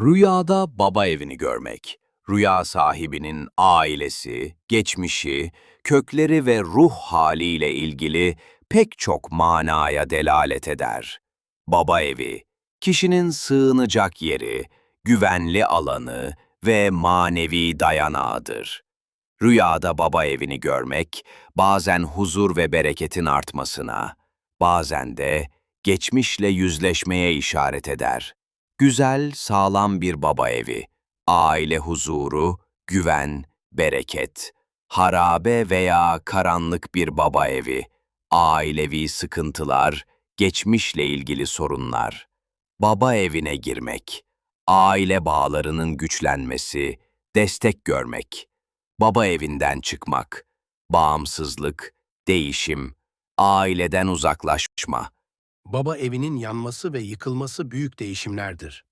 Rüyada baba evini görmek, rüya sahibinin ailesi, geçmişi, kökleri ve ruh haliyle ilgili pek çok manaya delalet eder. Baba evi, kişinin sığınacak yeri, güvenli alanı ve manevi dayanağıdır. Rüyada baba evini görmek, bazen huzur ve bereketin artmasına, bazen de geçmişle yüzleşmeye işaret eder. Güzel, sağlam bir baba evi, aile huzuru, güven, bereket. Harabe veya karanlık bir baba evi, ailevi sıkıntılar, geçmişle ilgili sorunlar. Baba evine girmek, aile bağlarının güçlenmesi, destek görmek. Baba evinden çıkmak, bağımsızlık, değişim, aileden uzaklaşma. Baba evinin yanması ve yıkılması büyük değişimlerdir.